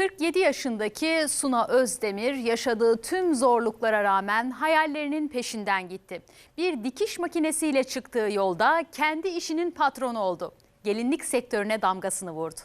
47 yaşındaki Suna Özdemir yaşadığı tüm zorluklara rağmen hayallerinin peşinden gitti. Bir dikiş makinesiyle çıktığı yolda kendi işinin patronu oldu. Gelinlik sektörüne damgasını vurdu.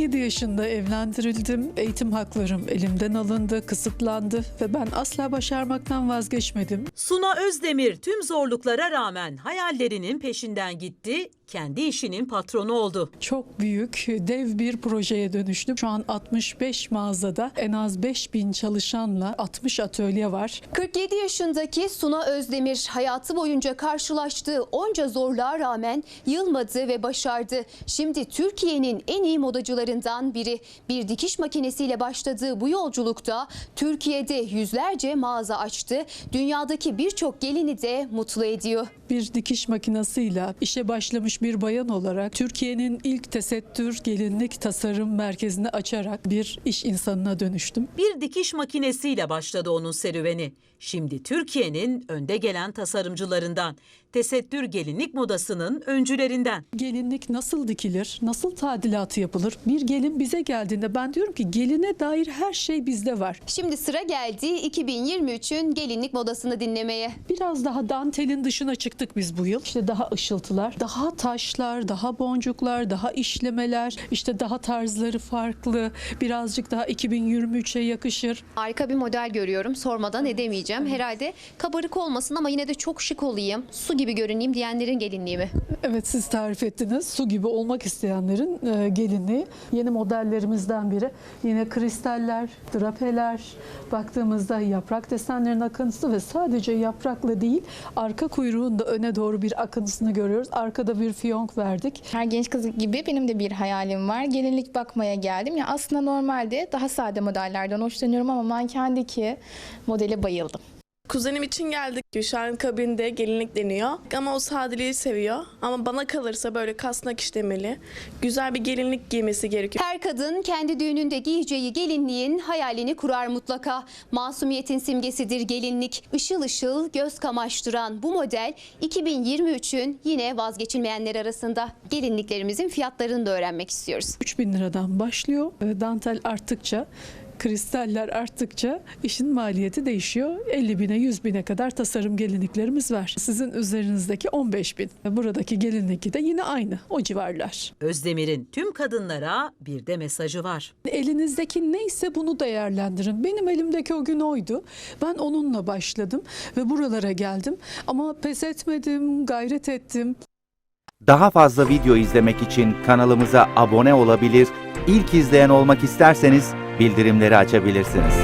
17 yaşında evlendirildim. Eğitim haklarım elimden alındı, kısıtlandı ve ben asla başarmaktan vazgeçmedim. Suna Özdemir tüm zorluklara rağmen hayallerinin peşinden gitti, kendi işinin patronu oldu. Çok büyük, dev bir projeye dönüştüm. Şu an 65 mağazada en az 5000 çalışanla 60 atölye var. 47 yaşındaki Suna Özdemir hayatı boyunca karşılaştığı onca zorluğa rağmen yılmadı ve başardı. Şimdi Türkiye'nin en iyi modacılarından biri. Bir dikiş makinesiyle başladığı bu yolculukta Türkiye'de yüzlerce mağaza açtı. Dünyadaki birçok gelini de mutlu ediyor. Bir dikiş makinesiyle işe başlamış bir bayan olarak Türkiye'nin ilk tesettür gelinlik tasarım merkezini açarak bir iş insanına dönüştüm. Bir dikiş makinesiyle başladı onun serüveni. Şimdi Türkiye'nin önde gelen tasarımcılarından, tesettür gelinlik modasının öncülerinden. Gelinlik nasıl dikilir, nasıl tadilatı yapılır? Bir gelin bize geldiğinde ben diyorum ki geline dair her şey bizde var. Şimdi sıra geldi 2023'ün gelinlik modasını dinlemeye. Biraz daha dantelin dışına çıktık biz bu yıl. İşte daha ışıltılar, daha taşlar, daha boncuklar, daha işlemeler, işte daha tarzları farklı, birazcık daha 2023'e yakışır. Harika bir model görüyorum. Sormadan edemeyeceğim. Herhalde kabarık olmasın ama yine de çok şık olayım, su gibi görüneyim diyenlerin gelinliği mi? Evet siz tarif ettiniz. Su gibi olmak isteyenlerin e, gelinliği. Yeni modellerimizden biri. Yine kristaller, drapeler, baktığımızda yaprak desenlerin akıntısı ve sadece yaprakla değil arka kuyruğun da öne doğru bir akıntısını görüyoruz. Arkada bir fiyonk verdik. Her genç kız gibi benim de bir hayalim var. Gelinlik bakmaya geldim. Ya aslında normalde daha sade modellerden hoşlanıyorum ama mankendeki modele bayıldım. Kuzenim için geldik. Şu kabinde gelinlik deniyor. Ama o sadeliği seviyor. Ama bana kalırsa böyle kasnak işlemeli. Güzel bir gelinlik giymesi gerekiyor. Her kadın kendi düğününde giyeceği gelinliğin hayalini kurar mutlaka. Masumiyetin simgesidir gelinlik. Işıl ışıl göz kamaştıran bu model 2023'ün yine vazgeçilmeyenler arasında. Gelinliklerimizin fiyatlarını da öğrenmek istiyoruz. 3000 liradan başlıyor. E, Dantel arttıkça kristaller arttıkça işin maliyeti değişiyor. 50 bine 100 bine kadar tasarım gelinliklerimiz var. Sizin üzerinizdeki 15 bin. Buradaki gelinlik de yine aynı o civarlar. Özdemir'in tüm kadınlara bir de mesajı var. Elinizdeki neyse bunu değerlendirin. Benim elimdeki o gün oydu. Ben onunla başladım ve buralara geldim. Ama pes etmedim, gayret ettim. Daha fazla video izlemek için kanalımıza abone olabilir, ilk izleyen olmak isterseniz bildirimleri açabilirsiniz.